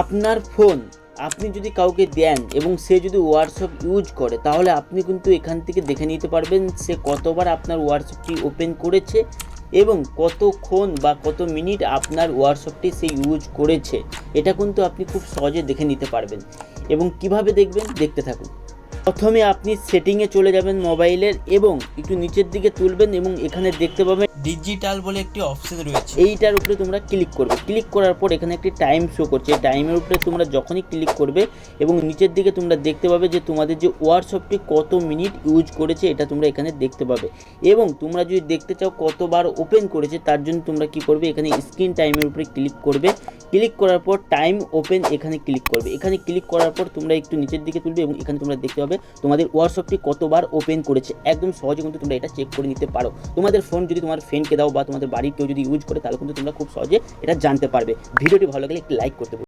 আপনার ফোন আপনি যদি কাউকে দেন এবং সে যদি হোয়াটসঅ্যাপ ইউজ করে, তাহলে আপনি কিন্তু এখান থেকে দেখে নিতে পারবেন সে কতবার আপনার হোয়াটসঅ্যাপটি ওপেন করেছে এবং কতক্ষণ বা কত মিনিট আপনার হোয়াটসঅ্যাপটি সে ইউজ করেছে। এটা কিন্তু আপনি খুব সহজে দেখে নিতে পারবেন। এবং কীভাবে দেখবেন? দেখতে থাকুন। প্রথমে আপনি সেটিংয়ে চলে যাবেন মোবাইলের এবং একটু নিচের দিকে তুলবেন এবং এখানে দেখতে পাবেন ডিজিটাল বলে একটি অপশন রয়েছে। এইটার উপরে তোমরা ক্লিক করবে। ক্লিক করার পর এখানে একটি টাইম শো করছে। টাইমের উপরে তোমরা যখনই ক্লিক করবে এবং নিচের দিকে তোমরা দেখতে পাবে যে তোমাদের যে হোয়াটসঅ্যাপটি কত মিনিট ইউজ করেছে এটা তোমরা এখানে দেখতে পাবে। এবং তোমরা যদি দেখতে চাও কতবার ওপেন করেছে তার জন্য তোমরা কি করবে? এখানে স্ক্রিন টাইমের উপরে ক্লিক করবে। ক্লিক করার পর টাইম ওপেন এখানে ক্লিক করবে। এখানে ক্লিক করার পর তোমরা একটু নিচের দিকে তুলবে এবং এখানে তোমরা দেখতে পাবে তোমাদের হোয়াটসঅ্যাপটি কতবার ওপেন করেছে। একদম সহজে কিন্তু তোমরা এটা চেক করে নিতে পারো। তোমাদের ফোন যদি তোমার ফ্রেন্ডকে দাও বা তোমাদের বাড়ির কেউ যদি ইউজ করে, তাহলে কিন্তু তোমরা খুব সহজে এটা জানতে পারবে। ভিডিওটি ভালো লাগলে একটি লাইক করতে।